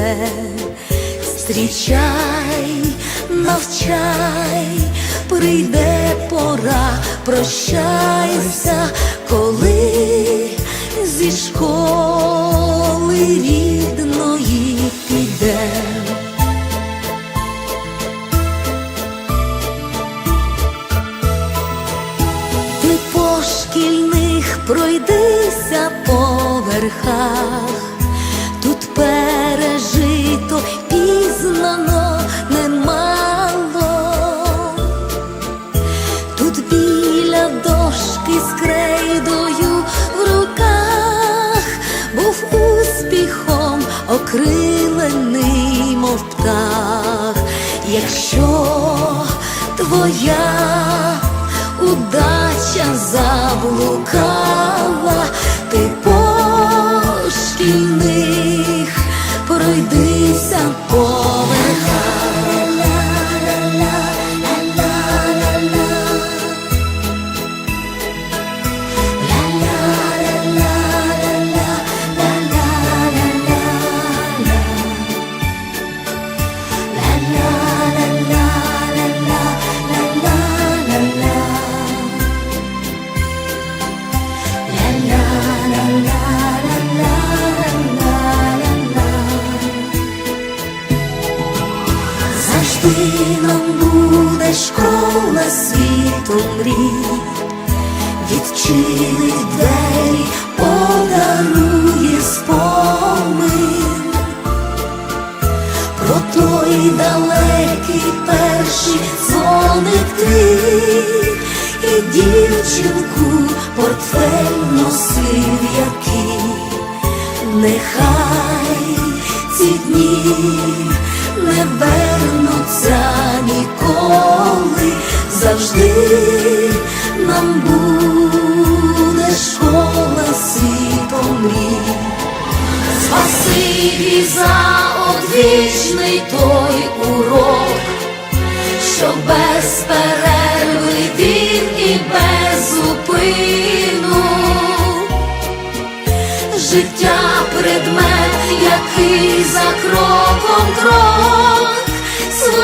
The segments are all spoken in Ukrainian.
саме жде. Навчай, прийде пора, прощайся, коли зі школи рідної підем. Ти по шкільних пройдися по верхах, окрилений, мов птах, якщо твоя удача заблукала, ти мрій, відчинить двері, подарує спомин про той далекий перший дзвоник твій і дівчинку портфель носив який. Нехай завжди нам буде школа світом мрій. Спасибі за одвічний той урок, що без перерви він і без зупину життя предмет, який за кроком крок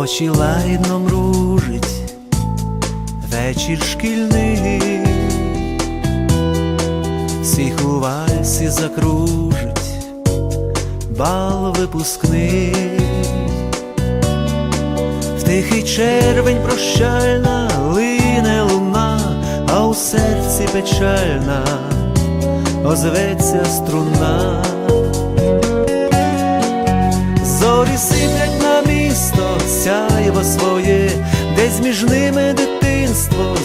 Очі лагідно мружить, вечір шкільний, всіх у вальсі закружить, бал випускний, в тихий червень прощальна лине луна, а у серці печальна озветься струна. Зорі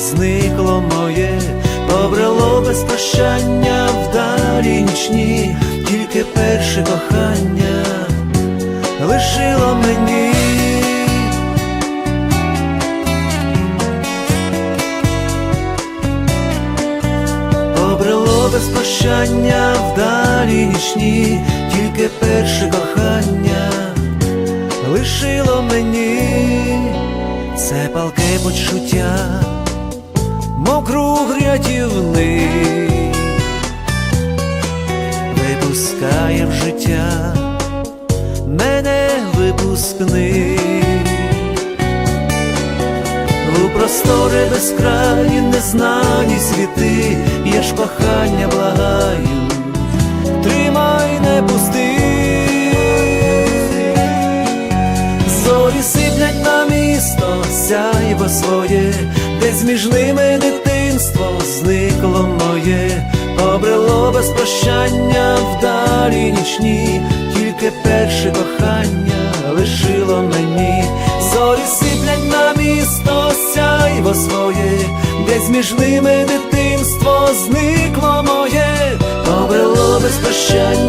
зникло моє, побрело без прощання вдалі нічні, тільки перше кохання лишило мені. Побрело без прощання вдалі нічні, тільки перше кохання лишило мені це палке почуття, мов круг рятівний, пускає в життя мене випускник. У простори безкраї незнані світи, я ж кохання благаю, тримай не пусти. Зорі сиплять на місто, сяйво своє, обрело прощання вдалі нічні, тільки перше кохання лишило мені. Зорі сиплять на місто, сяйво своє, десь між ними дитинство зникло моє, повело без прощання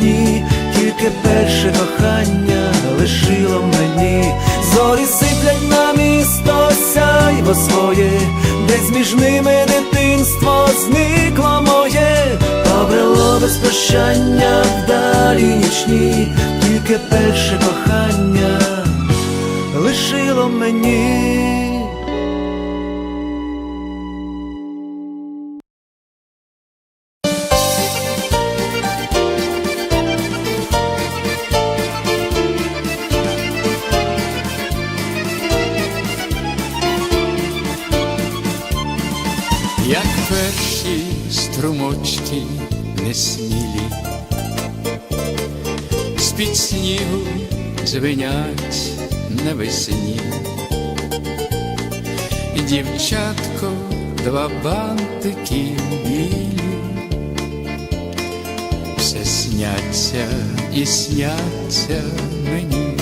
нічні, тільки перше кохання лишило мені. Зорі сиплять на місто, сяйво своє, десь між ними дитинство зникло моє, обрело без прощання вдалі нічні, тільки перше кохання лишило мені. Перші струмочки несмілі, з-під снігу звенять навесні. Дівчатко, два бантики білі, все сняться і сняться мені.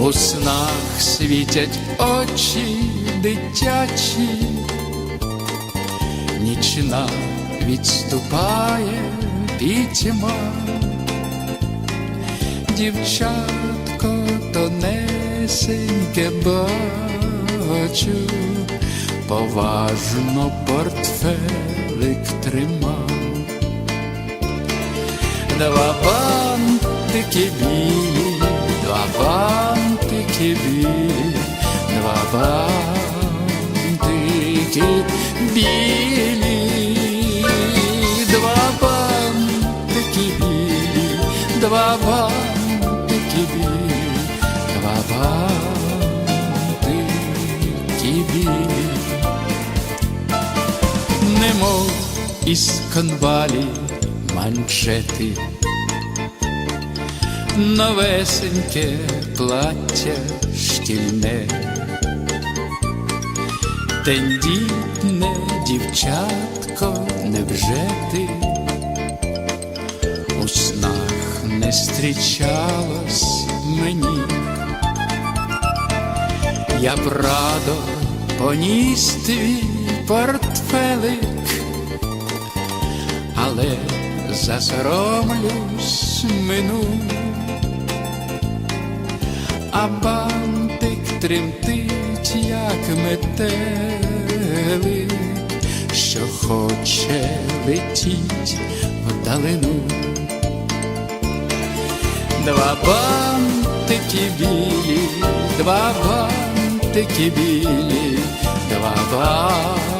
У снах світять очі дитячі, нічна відступає пітьма, дівчатко тонесеньке бачу, поважно портфелик тримав. Два бантики білі, два бантики білі, два бантики білі, два бантики білі, два бантики білі, два бантики білі немов із конвалі манжети, новесеньке плаття шкільне, тендітне дівчатко, невже ти у снах не зустрічалось мені? Я б радо поніс твій портфелик, але засоромлюсь мину, а бантик тремтить, як метелик, що хоче летіть вдалину. Два бантики білі, два бантики білі, два бантики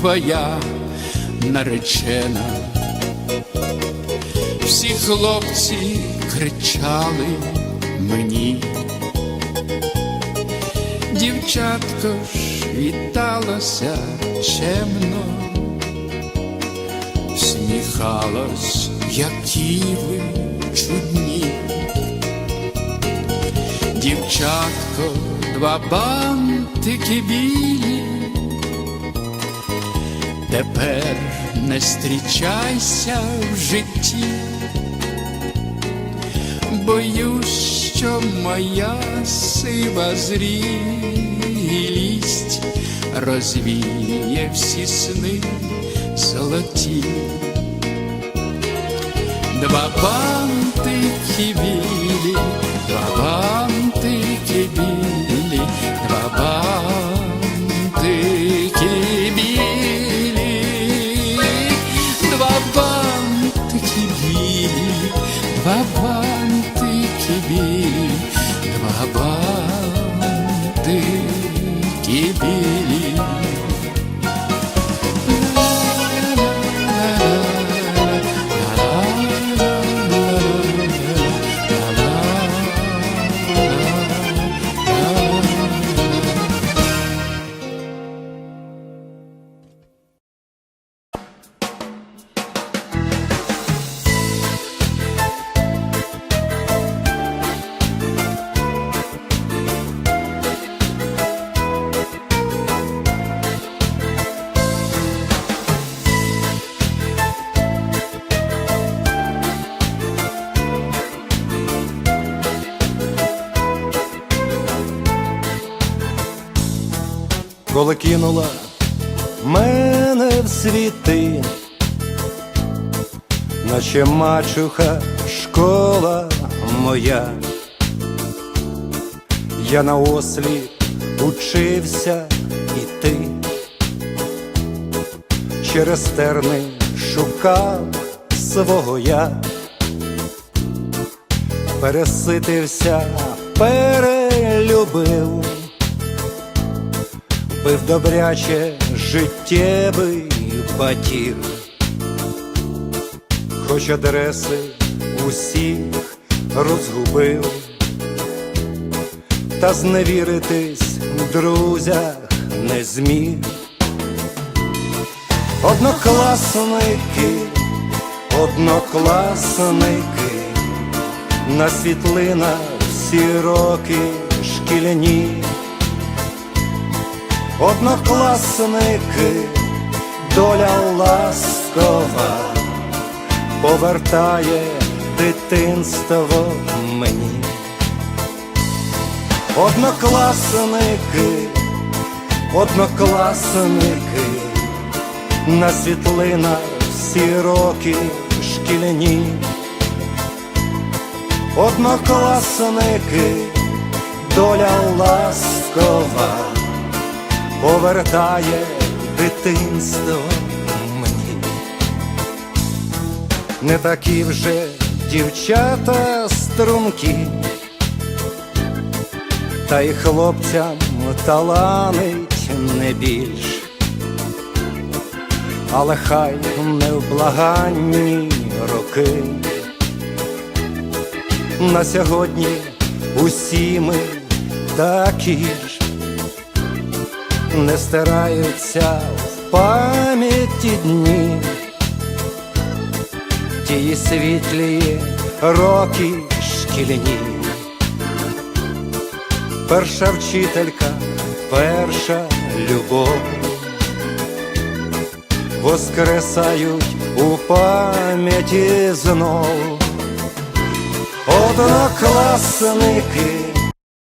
твоя наречена. Всі хлопці кричали мені, дівчатко ж віталося чемно, сміхалось, як діви чудні. Дівчатко, два бантики білі, тепер не зустрічайся в житті, боюсь, що моя сива зрілість розвіє всі сни золоті. Два бантики білі, два бантики білі, два бантики два бантики коли кинула мене в світи, наче мачуха школа моя, я на ослі учився іти, через терни шукав свого я, переситився, перелюбив бив добряче життєвий батіг, хоч адреси усіх розгубив, та зневіритись в друзях не зміг. Однокласники, однокласники, на світлинах всі роки шкільні. Однокласники, доля ласкова повертає дитинство мені. Однокласники, однокласники, на світлинах всі роки шкільні. Однокласники, доля ласкова повертає дитинство мені. Не такі вже дівчата струнки, та й хлопцям таланить не більш, але хай невблаганні роки. На сьогодні усі ми такі ж не стираються в пам'яті дні, тії світлі роки шкільні, перша вчителька, перша любов, воскресають у пам'яті знов. Однокласники,